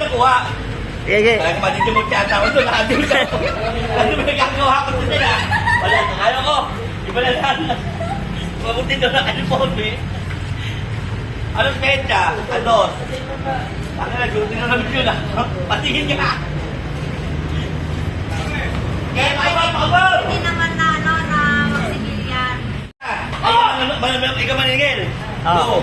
Nakuha. Sige, sige. Kaya manidimot siya ako doon. Nakadul ka. Ano ba nagkagawa ko sa nila? Wala, kaya ko. Iba na lang. Mabuti doon ang alipon eh. Anong petsa? Ados. Ako na, duty na namin yun ah. Patingin ka. Eh, pabal, pabal! Hindi naman na ano na magsigilyan. Ay, ano, ano, ikaw maningil. Ah. Oo.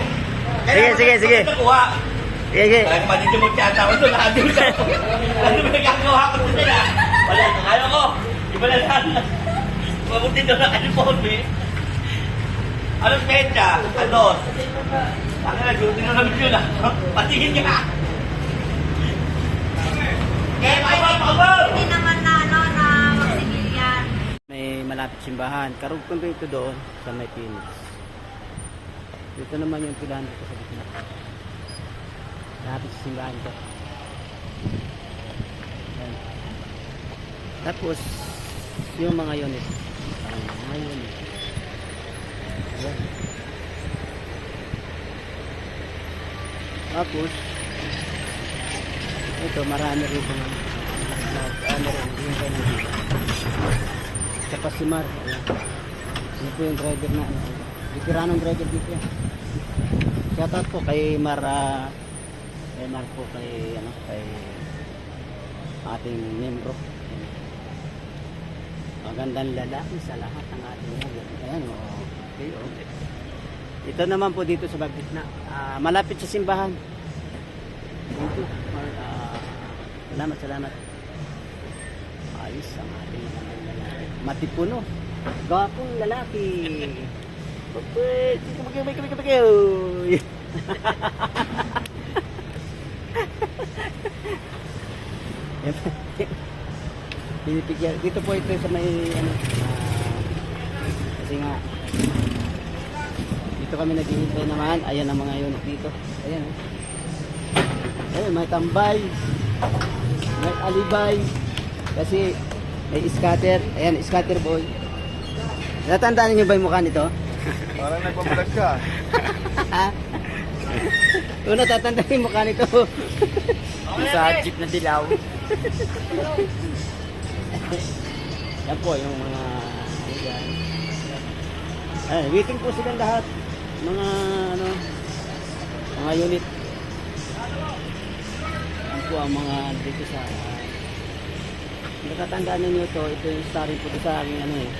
Sige, sige, sige. Nakuha. Sige, sige. Kaya manidimot siya ako doon. Nakadul ka ako. Ano ba nagkagawa ko sa nila? Wala, kaya ko. Iba na lang. Mabuti doon ang alipon eh. Anong petsa? Ados. Ako na, duty na namin yun ah. Patingin ka. Eh, pabal, pabal! Hindi naman na ano na magsigilyan. May malapit simbahan. Karugtong ko ito doon sa may Phoenix. Dito naman yung pilahan dito sa gitna. Malapit sa simbahan ko. Ayan. Tapos, yung mga unit. Ang mga unit. Ayan. Tapos, ito marami ng nag ano rin, yung kayo dito. Sa Pasimar. Ayan. Po yung driver na ano. Veteranong driver dito yan. Shoutout po kay Mar ah, kay Mar po kay ano kay ating membro. Magandang lalaki sa lahat ng ating membro. Ayan o. Okay, okay. Ito naman po dito sa Bagdit na ah, malapit sa simbahan. Thank you. Mar- ah, salamat, salamat. Ayos ang ating mga lalaki. Matipuno. Gapong lalaki. Pwede. Kumagay, kumagay, kumagay, kumagay. Uy. Pinipigyan. Dito po ito sa may ano. ah, kasi nga dito kami naghihintay naman. Ayan ang mga unit dito. Ayan. oh. Ayun, may tambay. May alibay. Kasi may scatter. Ayan, scatter boy. Natandaan niyo ba yung mukha nito? Parang nagbablog ka. Oo, natatandaan yung mukha nito. Sa jeep na dilaw. Yan po yung mga ayan. Ay, waiting po silang lahat. Mga ano, mga unit. Yan po ang mga dito sa natatandaan ninyo to, ito yung starring po sa aking ano eh.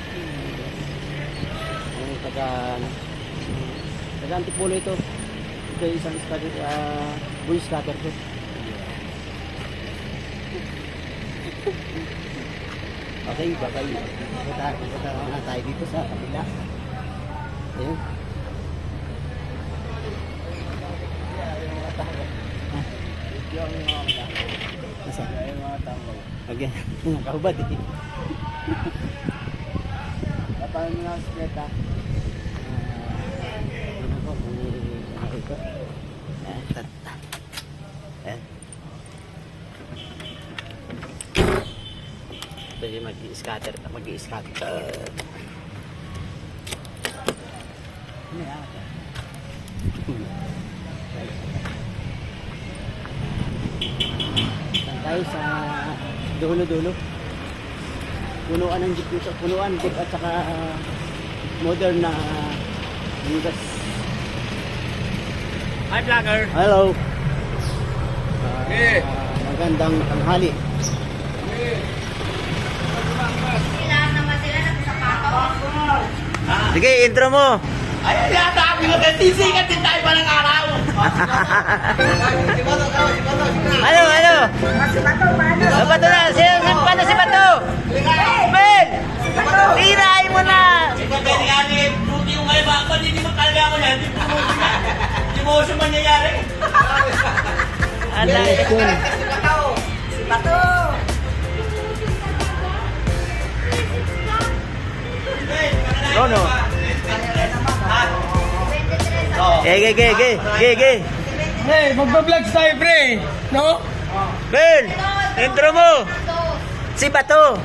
Yung taga ano, taga Antipolo ito. Ito yung isang scatter, uh, bull scatter to. Okay, babay. Punta, punta na tayo dito sa kabila. Ayun. Nasa? Okay. Nakahubad eh. Paano mo na ang sikleta? Ano po, may ano ito. Eh, tat- Eh. Ito yung mag-i-scatter. Mag-i-scatter. Tayo sa dulo-dulo. Punuan ng jeep dito. Punuan jeep at saka modern na bigas. Hi, vlogger. Hello. Okay. magandang tanghali. Sila naman sila nagsapatos. Sige, intro mo. Ay, yata ako yung sisikat din tayo pa ng araw. Ano, ano? Sa bato na. Sino, sino pa na si Bato? Ben! Tirahin mo na. Ikaw pwede ka ni duty yung ngayon ba? Hindi mo talaga ako yan. Hindi mo siya mangyayari. Ano yun? Rono. Eh, ge, ge, ge, ge, ge. Hey, magbablog tayo, pre. No? Ben! Intro mo. Si Bato.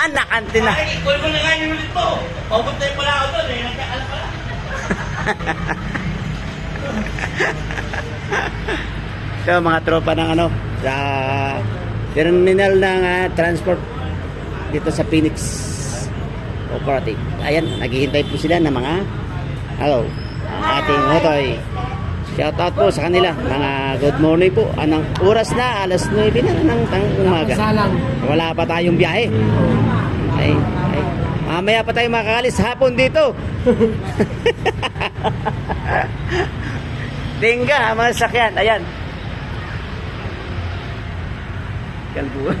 Anak, ante na. Ay, ikulo mo na nga yung ulit mo. Papunta yung pala ako doon eh. Nagkaalam pala. Ito, mga tropa ng ano, sa terminal ng ah, transport dito sa Phoenix Cooperative. Ayan, naghihintay po sila ng mga hello, ang ating hotoy. Shout out po sa kanila. Mga good morning po. Anong oras na? Alas 9 na ng tang umaga. Wala pa tayong biyahe. Ay, ay. Mamaya pa tayo makakalis hapon dito. Tingga, mga sakyan. Ayan. Kalbo.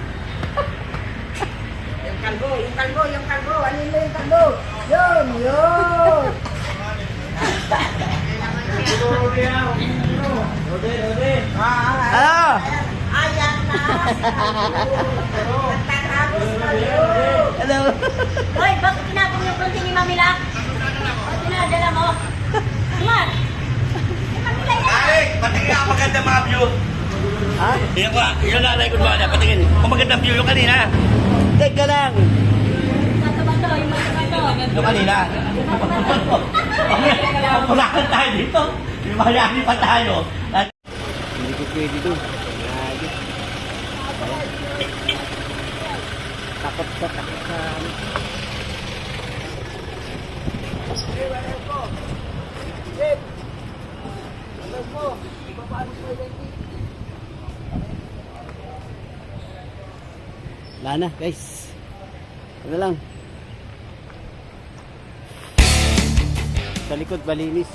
Kalbo, yung kalbo, yung kalbo. Ano yun yung kalbo? Yun, yun. Ano? Ayan na. Nagtatapos na yun. Hello. Hoy, bakit tinapong yung konti ni Mamila? O, dinadala mo? Kumar! Ay, patingin ako maganda mga view. Ha? Yan ko, yun na, like, ba na, patingin. Kung maganda view yung kanina. Lang. Bato-bato, yung bato-bato. Yung kanina. Pulakan tayo dito. May mayani pa tayo. Hindi ko pwede doon. Takot sa takot sa Wala na guys. Ano lang. Sa likod malinis.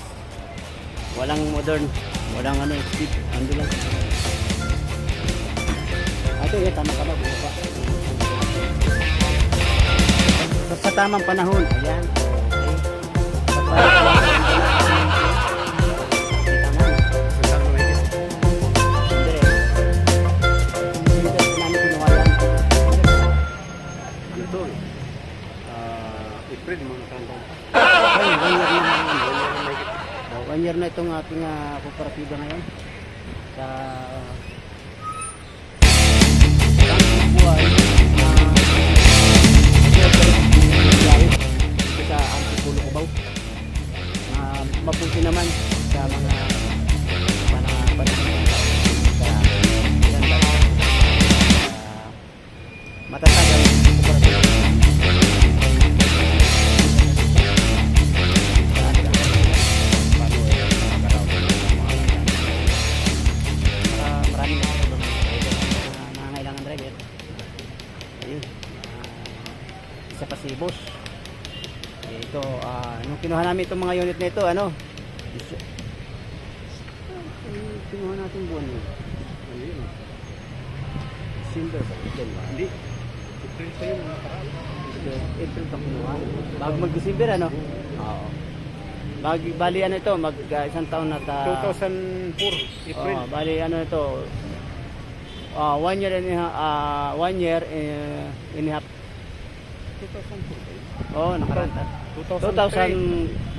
Walang modern. Walang ano, speed. Ando lang. Ito, yan, tama ka ba? Bumaba. Sa tamang panahon. Ayan. Okay. Sa April, mga nakandang. Ay, one year na one year na itong ating uh, kooperatiba ngayon. Sa ang buhay na sa Antipulo Cubao. Na mabuti naman sa mga panahon sa uh, kinuha namin itong mga unit na ito, ano? Kinuha natin buwan yun. Ano yun? Ba? Hindi. April pa yun, nakaraan. April pa kinuha. Bago mag-December, ano? Oo. Bag, bali ano ito, mag ah, isang taon na ta... 2004, April. Oh, bali ano ito, ah one year and ah, one year eh, and a half. 2004. Oh, nakaraan. 2000,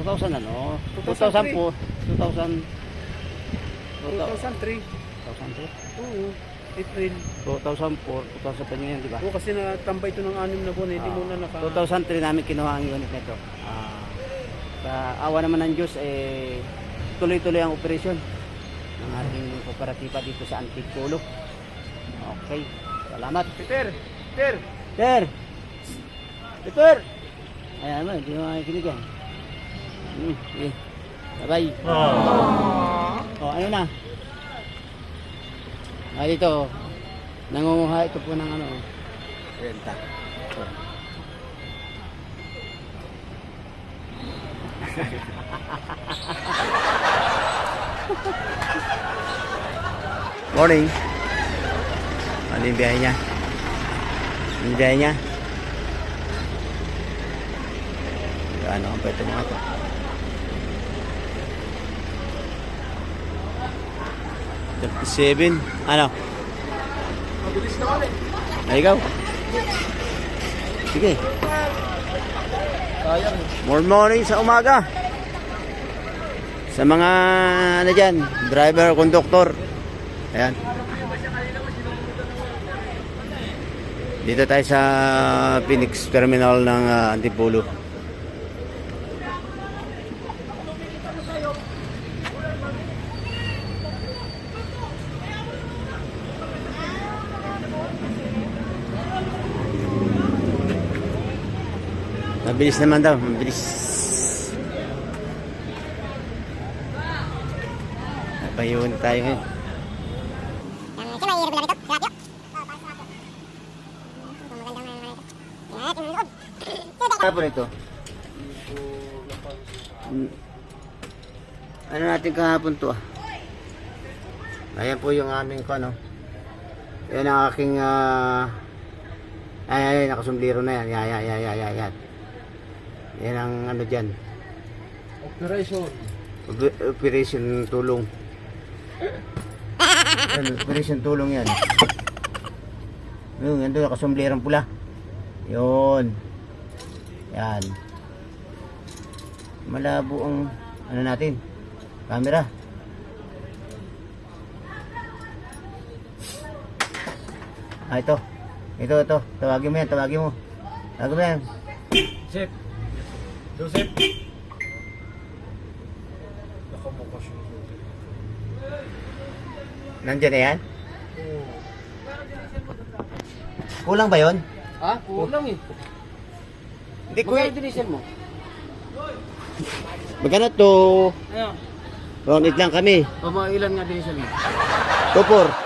2000 ano? 2000 po, 2000, 2000, 2003. 2003, Oo. April. 2004, 2000 pa nyo yan, di ba? Oo, kasi natambay ito ng anim na buwan. Hindi mo na naka... 2003 namin kinuha ang unit nito. Ah, sa awa naman ng Diyos, eh, tuloy-tuloy ang operasyon ng ating kooperatiba dito sa Antipulo. Okay, salamat. Peter! Peter! Peter! Peter! Ayan mo, hindi mo makikinig yan. Hmm, sige. Bye-bye. Oh, ano na? Ah, dito. Nangunguha ito po ng ano. Renta. Morning. Ano yung biyahe niya? Yung biyahe niya? Ano ang pwede mga to? Thirty-seven. Ano? Mabilis na kami. Ay, ikaw? Sige. More morning sa umaga. Sa mga ano dyan, driver, conductor. Ayan. Dito tayo sa Phoenix Terminal ng ah, Antipolo. Mabilis naman daw, mabilis. Napayun tayo ngayon. Ano ito? Hmm. Ano natin kahapon to ah? Ayan po yung aming ko ano. Yan ang aking ay, ay, ay, nakasumbliro na yan. Yan, yan, yan, yan, yan, yan. Ang ano dyan. Operation. Op- Operation tulong. Yan, operation tulong yan. Yung, yan doon, nakasumblirong pula. Yun. Yan. Malabo ang ano natin. Camera. Ah, ito. Ito, ito. Tawagin mo yan, tawagin mo. Tawagin mo yan. Chef. Joseph. Nakabukas yung Joseph. Nandiyan na yan? Kulang ba yon? Ah, kulang eh. Hindi, Magkano dinisel mo? Magkano to? Ayun. Round it lang kami. O mga ilan nga diesel mo? Tupor.